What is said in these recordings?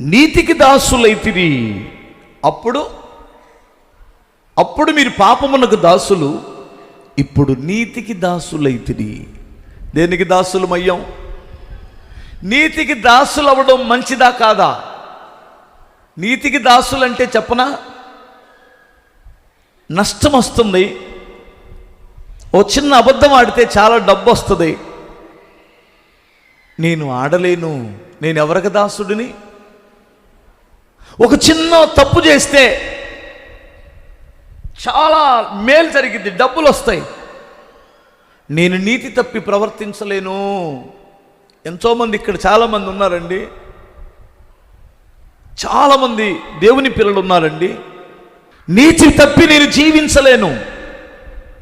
నీతికి దాసులైతిరి అప్పుడు అప్పుడు మీరు పాపమునకు దాసులు ఇప్పుడు నీతికి దాసులైతిరి దేనికి దాసులమయ్యాం? నీతికి దాసులు అవ్వడం మంచిదా కాదా? నీతికి దాసులు అంటే చెప్పనా? నష్టం వస్తుంది ఓ చిన్న అబద్ధం ఆడితే చాలా డబ్బు వస్తుంది నేను ఆడలేను. నేను ఎవరికి దాసుడిని? ఒక చిన్న తప్పు చేస్తే చాలా మేలు జరిగింది డబ్బులు వస్తాయి. నేను నీతి తప్పి ప్రవర్తించలేను. ఎంతోమంది ఇక్కడ చాలామంది ఉన్నారండి. చాలామంది దేవుని పిల్లలు ఉన్నారండి. నీతి తప్పి నేను జీవించలేను.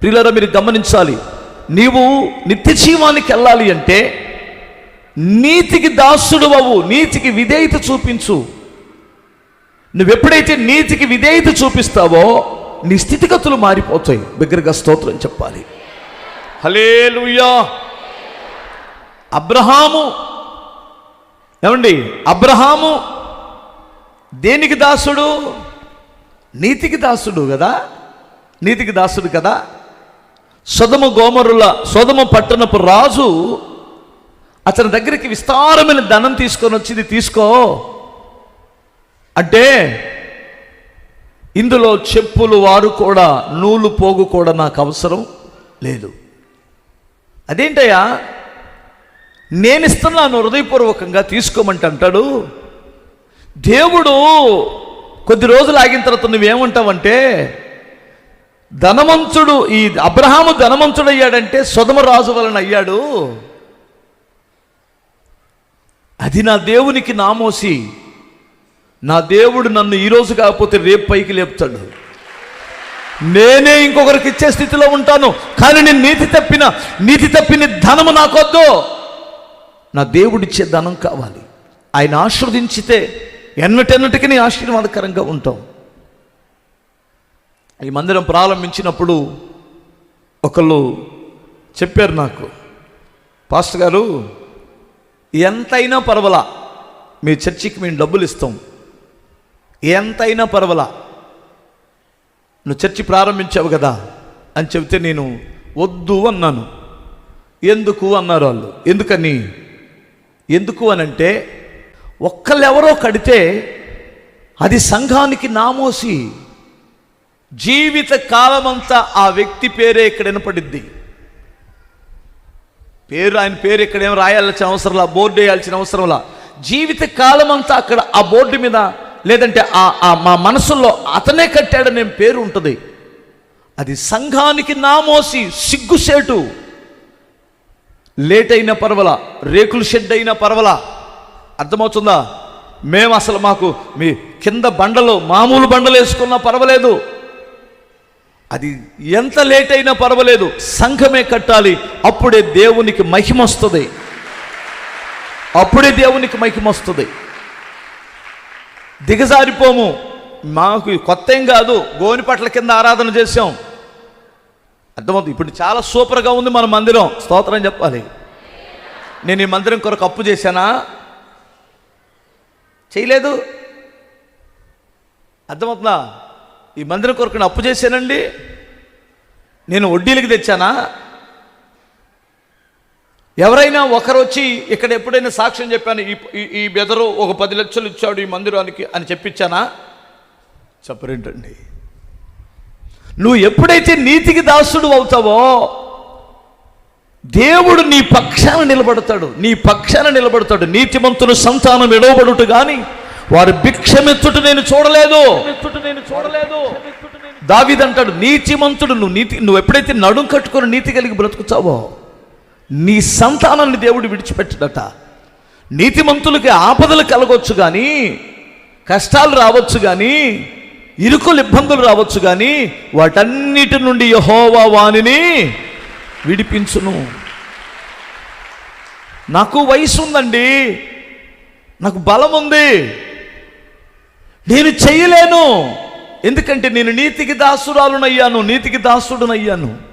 పిల్లల మీరు గమనించాలి. నీవు నిత్య జీవానికి వెళ్ళాలి అంటే నీతికి దాసుడు అవు నీతికి విధేయత చూపించు. నువ్వెప్పుడైతే నీతికి విధేయత చూపిస్తావో నీ స్థితిగతులు మారిపోతాయి. బిగ్గరగా స్తోత్రం చెప్పాలి. హలే అబ్రహాము. ఏమండి? అబ్రహాము దేనికి దాసుడు? నీతికి దాసుడు కదా? నీతికి దాసుడు కదా? సొదమ గోమరుల సొదమ పట్టణపు రాజు అతని దగ్గరికి విస్తారమైన ధనం తీసుకొని వచ్చింది తీసుకో. అంటే ఇందులో చెప్పులు వారు కూడా నూలు పోగు కూడా నాకు అవసరం లేదు. అదేంటయ్యా? నేను ఇస్తున్నాను హృదయపూర్వకంగా తీసుకోమంటే అంటాడు దేవుడు కొద్ది రోజులు ఆగిన తర్వాత నువ్వేమంటావంటే ధనవంతుడు ఈ అబ్రహాము ధనవంతుడు అయ్యాడంటే సుధమ రాజు వలన అయ్యాడు. అది నా దేవునికి నామోసి నా దేవుడు నన్ను ఈరోజు కాకపోతే రేపు పైకి లేపుతాడు. నేనే ఇంకొకరికి ఇచ్చే స్థితిలో ఉంటాను. కానీ నేను నీతి తప్పిన నీతి తప్పిన ధనము నాకొద్దు. నా దేవుడిచ్చే ధనం కావాలి. ఆయన ఆశ్రవదించితే ఎన్నటెన్నటికి నీ ఆశీర్వాదకరంగా ఉంటాం ఈ మందిరం ప్రారంభించినప్పుడు ఒకళ్ళు చెప్పారు నాకు పాస్టర్ గారు ఎంతైనా పర్వాలా మీ చర్చికి మేము డబ్బులు ఇస్తాం. ఎంతైనా పర్వాలా? నువ్వు చర్చి ప్రారంభించావు కదా అని చెబితే నేను వద్దు అన్నాను. ఎందుకు అన్నారు వాళ్ళు? ఎందుకని? ఎందుకు అనంటే ఒక్కళ్ళెవరో కడితే అది సంఘానికి నామోసి జీవిత కాలమంతా ఆ వ్యక్తి పేరే ఇక్కడ వినపడిద్ది. పేరు ఆయన పేరు ఇక్కడేం రాయాల్సిన అవసరంలా బోర్డు వేయాల్సిన అవసరంలా. జీవిత కాలమంతా అక్కడ ఆ బోర్డు మీద లేదంటే ఆ ఆ మా మనసులో అతనే కట్టాడనే పేరు ఉంటుంది. అది సంఘానికి నామోసి సిగ్గుసేటు లేట్ అయిన పర్వల రేకులు షెడ్ అయిన పర్వల. అర్థమవుతుందా? మేము అసలు మాకు మీ కింద బండలు మామూలు బండలు వేసుకున్నా పర్వాలేదు. అది ఎంత లేట్ అయినా పర్వాలేదు. సంఘమే కట్టాలి. అప్పుడే దేవునికి మహిమ వస్తుంది. అప్పుడే దేవునికి మహిమ వస్తుంది. దిగజారిపోము. మాకు కొత్త ఏం కాదు గోనిపట్ల కింద ఆరాధన చేసాం అర్థమవుతుంది? ఇప్పుడు చాలా సూపర్గా ఉంది మన మందిరం. స్తోత్రం చెప్పాలి. నేను ఈ మందిరం కొరకు అప్పు చేశానా? చేయలేదు. అర్థమవుతుందా? ఈ మందిరం కొరకు అప్పు చేశానండి. నేను వడ్డీలకి తెచ్చానా? ఎవరైనా ఒకరు వచ్చి ఇక్కడ ఎప్పుడైనా సాక్ష్యం చెప్పాను ఈ ఈ- బెదరు ఒక పది లక్షలు ఇచ్చాడు ఈ మందిరానికి అని చెప్పించానా? చెప్పరేంటండి. నువ్వు ఎప్పుడైతే నీతికి దాసుడు అవుతావో దేవుడు నీ పక్షాన నిలబడతాడు. నీ పక్షాన నిలబడతాడు. నీతిమంతులు సంతానం ఎడవబడుట కానీ వారు భిక్షమెత్తుట నేను చూడలేదు నేను చూడలేదు. దావిదంటాడు నీతిమంతుడు నువ్వు నీతి నువ్వు ఎప్పుడైతే నడుం కట్టుకొని నీతి కలిగి బ్రతుకుతావో నీ సంతానాన్ని దేవుడు విడిచిపెట్టడట. నీతిమంతులకి ఆపదలు కలగొచ్చు కానీ కష్టాలు రావచ్చు కానీ ఇరుకులు ఇబ్బందులు రావచ్చు కానీ వాటన్నిటి నుండి యహోవా వాణిని విడిపించును. నాకు వయసు ఉందండి. నాకు బలం ఉంది. నేను చేయలేను. ఎందుకంటే నేను నీతికి దాసురాలునయ్యాను నీతికి దాసుడునయ్యాను.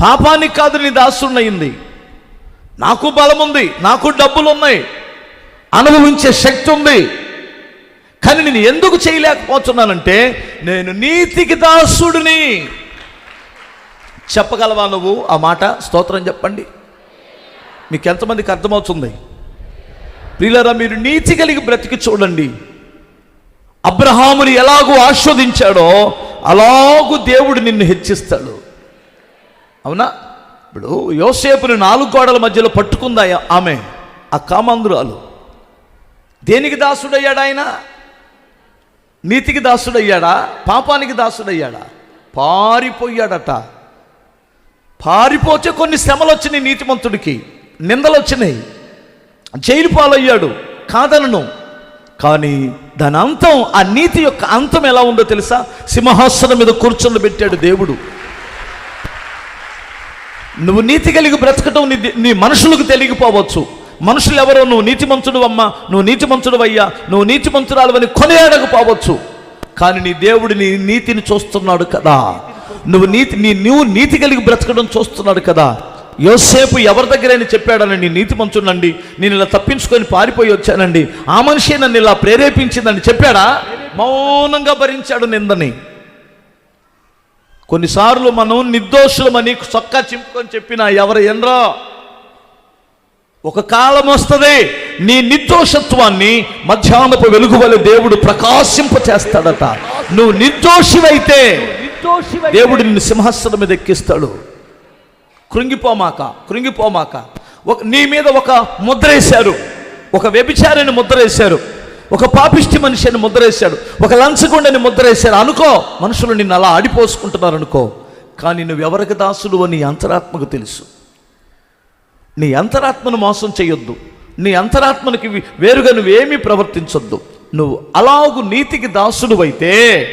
పాపానికి కాదు నీ దాసుడునయ్యింది నాకు బలం ఉంది నాకు డబ్బులు ఉన్నాయి అనుభవించే శక్తి ఉంది కానీ నేను ఎందుకు చేయలేకపోతున్నానంటే నేను నీతికి దాసుడిని. చెప్పగలవా నువ్వు ఆ మాట? స్తోత్రం చెప్పండి. మీకు ఎంతమందికి అర్థమవుతుంది? ప్రియులరా మీరు నీతి కలిగి బ్రతికి చూడండి. అబ్రహాముని ఎలాగూ ఆస్వాదించాడో అలాగూ దేవుడు నిన్ను హెచ్చిస్తాడు. అవునా? ఇప్పుడు యోసేపుని నాలుగు గోడల మధ్యలో పట్టుకుందా ఆమె. ఆ కామందురాలు. దేనికి దాసుడయ్యాడు ఆయన? నీతికి దాసుడయ్యాడా? పాపానికి దాసుడయ్యాడా? పారిపోయాడట. పారిపోతే కొన్ని శ్రమలు వచ్చినాయి నీతిమంతుడికి. నిందలు వచ్చినాయి జైలు పాలయ్యాడు. కాదనను. కానీ దాని అంతం ఆ నీతి యొక్క అంతం ఎలా ఉందో తెలుసా? సింహాసనం మీద కూర్చొని పెట్టాడు దేవుడు. నువ్వు నీతి కలిగి బ్రతకటం నీ నీ మనుషులకు తెలియకపోవచ్చు. మనుషులు ఎవరో నువ్వు నీతిమంతుడు అమ్మ నువ్వు నీతిమంతుడు అయ్యా నువ్వు నీతిమంతురాలువని కొనియాడకపోవచ్చు. కానీ నీ దేవుడు నీ నీతిని చూస్తున్నాడు కదా. నువ్వు నీతి నీ నువ్వు నీతి కలిగి బ్రతకడం చూస్తున్నాడు కదా. యోసేపు ఎవరి దగ్గరైనా చెప్పాడనండి నీతిమంతుడండి నేను ఇలా తప్పించుకొని పారిపోయి వచ్చానండి. ఆ మనిషి నన్ను ఇలా ప్రేరేపించిందని చెప్పాడా? మౌనంగా భరించాడు నిందని. కొన్నిసార్లు మనం నిర్దోషులమని చొక్కా చింపుకొని చెప్పిన ఎవరు ఎనరా? ఒక కాలం వస్తుంది నీ నిర్దోషత్వాన్ని మధ్యాహ్నపు వెలుగు వలె దేవుడు ప్రకాశింప చేస్తాడట. నువ్వు నిర్దోషివైతే దేవుడు నిన్ను సింహాసనం మీద ఎక్కిస్తాడు. కృంగిపోమాక కృంగిపోమాక. ఒక నీ మీద ఒక ముద్ర వేశారు. ఒక వ్యభిచారిని ముద్ర వేశారు. ఒక పాపిష్టి మనిషిని ముద్ర వేశాడు ఒక లంచగొండని ముద్రేశాడు. అనుకో మనుషులు నిన్ను అలా ఆడిపోసుకుంటున్నారు అనుకో కానీ నువ్వు ఎవరికి దాసుడు అని నీ అంతరాత్మకు తెలుసు. నీ అంతరాత్మను మోసం చేయొద్దు. నీ అంతరాత్మనికి వేరుగా నువ్వేమీ ప్రవర్తించొద్దు. నువ్వు అలాగు నీతికి దాసుడువైతే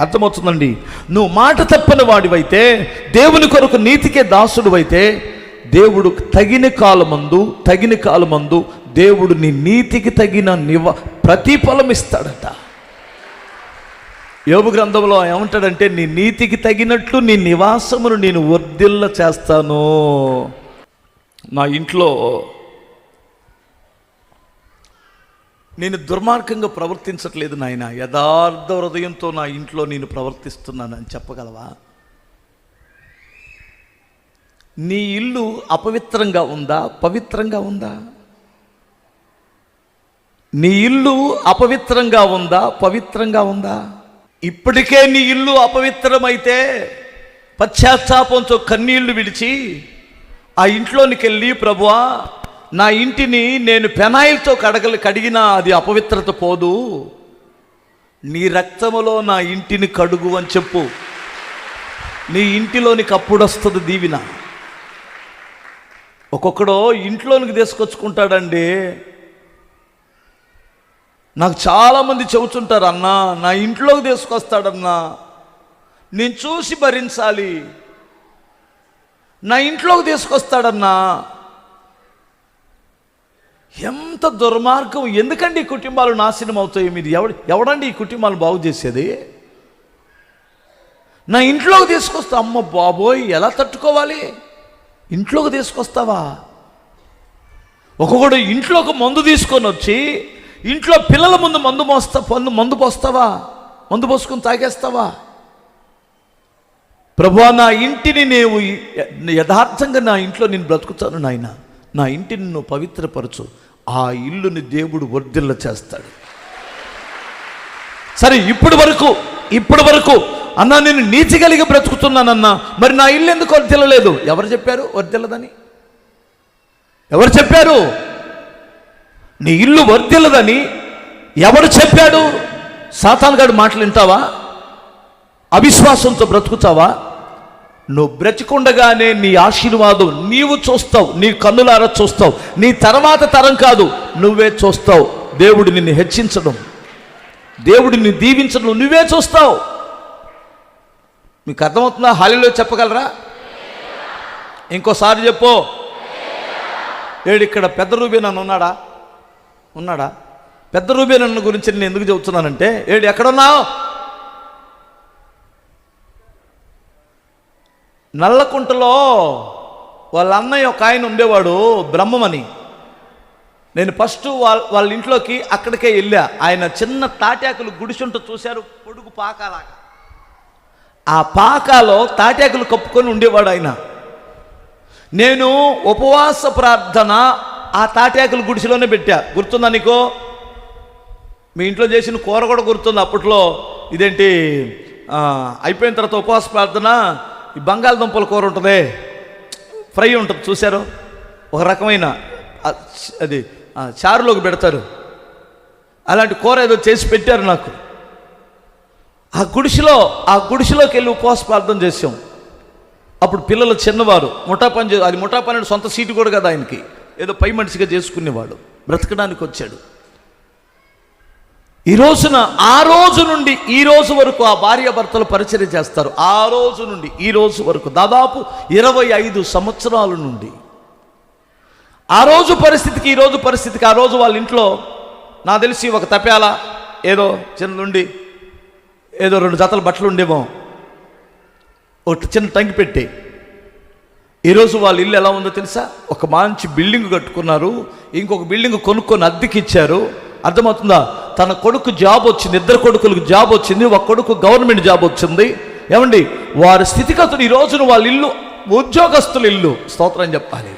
అర్థమవుతుందండి? నువ్వు మాట తప్పని వాడివైతే దేవుని కొరకు నీతికే దాసుడువైతే దేవుడు తగిన కాలమందు తగిన కాలమందు దేవుడు నీ నీతికి తగిన నివ ప్రతిఫలం ఇస్తాడట. యోగు గ్రంథంలో ఏమంటాడంటే నీ నీతికి తగినట్లు నీ నివాసమును నేను వర్ధిల్ల చేస్తాను. నా ఇంట్లో నేను దుర్మార్గంగా ప్రవర్తించట్లేదు నాయన. యథార్థ హృదయంతో నా ఇంట్లో నేను ప్రవర్తిస్తున్నానని చెప్పగలవా? నీ ఇల్లు అపవిత్రంగా ఉందా? పవిత్రంగా ఉందా? నీ ఇల్లు అపవిత్రంగా ఉందా? పవిత్రంగా ఉందా? ఇప్పటికే నీ ఇల్లు అపవిత్రమైతే పశ్చాత్తాపంతో కన్నీళ్ళు విడిచి ఆ ఇంట్లోనికి వెళ్ళి ప్రభువా నా ఇంటిని నేను పెనాయిల్తో కడగలు కడిగినా అది అపవిత్రత పోదు. నీ రక్తములో నా ఇంటిని కడుగు అని చెప్పు. నీ ఇంటిలోనికి అప్పుడు వస్తుంది దీవిన. ఒక్కొక్కడో ఇంట్లోనికి తీసుకొచ్చుకుంటాడండి. నాకు చాలామంది చెబుతుంటారు అన్నా నా ఇంట్లోకి తీసుకొస్తాడన్నా. నేను చూసి భరించాలి. నా ఇంట్లోకి తీసుకొస్తాడన్నా. ఎంత దుర్మార్గం. ఎందుకండి ఈ కుటుంబాలు నాశనం అవుతాయి? మీరు ఎవడ ఎవడండి ఈ కుటుంబాలు బాగు చేసేది? నా ఇంట్లోకి తీసుకొస్తా. అమ్మ బాబోయ్ ఎలా తట్టుకోవాలి? ఇంట్లోకి తీసుకొస్తావా? ఒకడు ఇంట్లోకి మందు తీసుకొని వచ్చి ఇంట్లో పిల్లల ముందు మందు మోస్తా పన్ను మందు పోస్తావా? మందు పోసుకొని తాగేస్తావా? ప్రభు నా ఇంటిని నేను యథార్థంగా నా ఇంట్లో నేను బ్రతుకుతాను నాయన. నా ఇంటిని నువ్వు పవిత్రపరచు. ఆ ఇల్లుని దేవుడు వర్ధిల్ల చేస్తాడు. సరే ఇప్పటి వరకు ఇప్పటి వరకు అన్నా నేను నీతి కలిగి బ్రతుకుతున్నానన్నా మరి నా ఇల్లు ఎందుకు వర్ధిల్లలేదు? ఎవరు చెప్పారు వర్ధిల్లదని? ఎవరు చెప్పారు? నీ ఇల్లు వర్ధిల్లదని ఎవరు చెప్పాడు? సాతాన్ గారి మాటలు వింటావా? అవిశ్వాసంతో బ్రతుకుతావా? నువ్వు బ్రతికుండగానే నీ ఆశీర్వాదం నీవు చూస్తావు నీ కన్నులారా చూస్తావు నీ తర్వాత తరం కాదు నువ్వే చూస్తావు. దేవుడు నిన్ను హెచ్చించడం దేవుడిని దీవించడం నువ్వే చూస్తావు. మీకు అర్థమవుతుందా హాలీలో చెప్పగలరా? ఇంకోసారి చెప్పు. ఏడు ఇక్కడ పెద్ద రూపీ నన్ను ఉన్నాడా? ఉన్నాడా? పెద్ద రూబే నన్ను గురించి నేను ఎందుకు చెబుతున్నానంటే ఏడు ఎక్కడున్నావు? నల్లకుంటలో వాళ్ళ అన్నయ్య ఒక ఆయన ఉండేవాడు బ్రహ్మమని. నేను ఫస్ట్ వాళ్ళ వాళ్ళ ఇంట్లోకి అక్కడికే వెళ్ళా. ఆయన చిన్న తాటాకులు గుడిసుంటూ చూశారు పొడుగు పాకాలాగా. ఆ పాకాలో తాటాకులు కప్పుకొని ఉండేవాడు ఆయన. నేను ఉపవాస ప్రార్థన ఆ తాటాకులు గుడిసెలోనే పెట్టా. గుర్తుందా నీకో? మీ ఇంట్లో చేసిన కూర కూడా గుర్తుంది అప్పట్లో. ఇదేంటి? అయిపోయిన తర్వాత ఉపవాస ప్రార్థన ఈ బంగాళదుంపల కూర ఉంటుంది. ఫ్రై ఉంటుంది చూశారు? ఒక రకమైన అది చారులోకి పెడతారు. అలాంటి కూర ఏదో చేసి పెట్టారు నాకు. ఆ గుడిసెలో ఆ గుడిసెలోకి వెళ్ళి ఉపవాస ప్రార్థన చేసాం అప్పుడు పిల్లలు చిన్నవారు ముఠా పని చే అది ముఠా పని సొంత సీటు కూడా కదా ఆయనకి. ఏదో పై మనిషిగా చేసుకునేవాడు. బ్రతకడానికి వచ్చాడు. ఈ రోజున ఆ రోజు నుండి ఈ రోజు వరకు ఆ భార్యాభర్తలు పరిచయం చేస్తారు. ఆ రోజు నుండి ఈ రోజు వరకు దాదాపు ఇరవై ఐదు సంవత్సరాల నుండి. ఆ రోజు పరిస్థితికి ఈ రోజు పరిస్థితికి ఆ రోజు వాళ్ళ ఇంట్లో నా తెలిసి ఒక తపేల ఏదో చిన్న నుండి ఏదో రెండు జతల బట్టలు ఉండేమో ఒక చిన్న టంకి పెట్టి ఈరోజు వాళ్ళ ఇల్లు ఎలా ఉందో తెలుసా? ఒక మంచి బిల్డింగ్ కట్టుకున్నారు. ఇంకొక బిల్డింగ్ కొనుక్కొని అద్దెకి ఇచ్చారు. అర్థమవుతుందా? తన కొడుకు జాబ్ వచ్చింది ఇద్దరు కొడుకులకు జాబ్ వచ్చింది ఒక కొడుకు గవర్నమెంట్ జాబ్ వచ్చింది. ఏమండి? వారి స్థితిగతులు ఈ రోజున వాళ్ళ ఇల్లు ఉద్యోగస్తుల ఇల్లు. స్తోత్రం చెప్పాలి.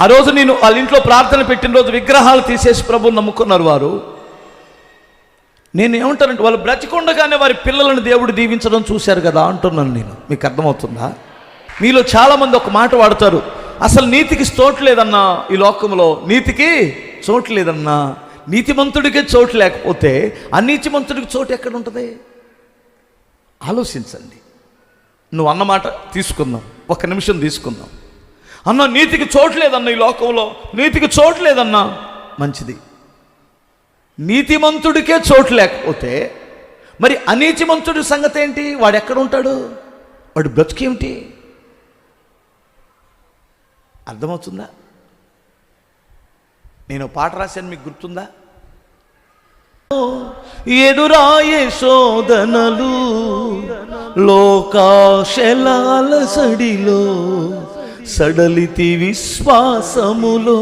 ఆ రోజు నేను వాళ్ళ ఇంట్లో ప్రార్థన పెట్టిన రోజు విగ్రహాలు తీసేసి ప్రభుని నమ్ముకున్నారు వారు. నేను ఏమంటానంటే వాళ్ళు బ్రతికుండగానే వారి పిల్లలను దేవుడు దీవించడం చూశారు కదా అంటున్నాను నేను. మీకు అర్థమవుతుందా? మీలో చాలామంది ఒక మాట వాడతారు. అసలు నీతికి చోటు లేదన్నా ఈ లోకంలో? నీతికి చోటు లేదన్నా? నీతిమంతుడికే చోటు లేకపోతే అనీతిమంతుడికి చోటు ఎక్కడ ఉంటుంది ఆలోచించండి. నువ్వు అన్నమాట తీసుకుందాం. ఒక నిమిషం తీసుకుందాం. అన్న నీతికి చోటు లేదన్న ఈ లోకంలో? నీతికి చోటు లేదన్నా? మంచిది. నీతిమంతుడికే చోటు లేకపోతే మరి అనీతిమంతుడి సంగతి ఏంటి వాడు ఎక్కడ ఉంటాడు? వాడు బ్రతుకేమిటి? అర్థమవుతుందా? నేను పాట రాశాను మీకు గుర్తుందా? ఎదురాయే శోధనలు లోకాశలాల సడిలో సడలితి విశ్వాసములో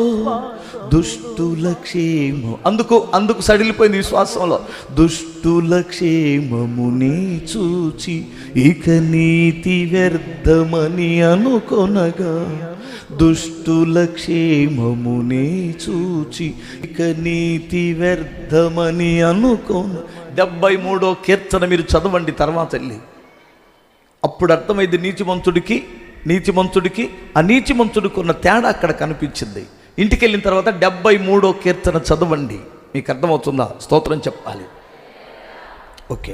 దుష్టుల క్షేమం అందుకు అందుకు సడిలిపోయింది విశ్వాసంలో దుష్టుల క్షేమముని చూచి ఇక నీతి వ్యర్థమని అనుకొనగా దుష్టుల క్షేమమునే చూచి ఇక నీతి వ్యర్థమని అనుకోను. డెబ్బై మూడో కీర్తన మీరు చదవండి తర్వాత వెళ్ళి. అప్పుడు అర్థమైంది నీతిమంతుడికి నీతిమంతుడికి ఆ నీతిమంతుడికి ఉన్న తేడా అక్కడ కనిపించింది. ఇంటికి వెళ్ళిన తర్వాత డెబ్బై మూడో కీర్తన చదవండి. మీకు అర్థమవుతుందా? స్తోత్రం చెప్పాలి. ఓకే.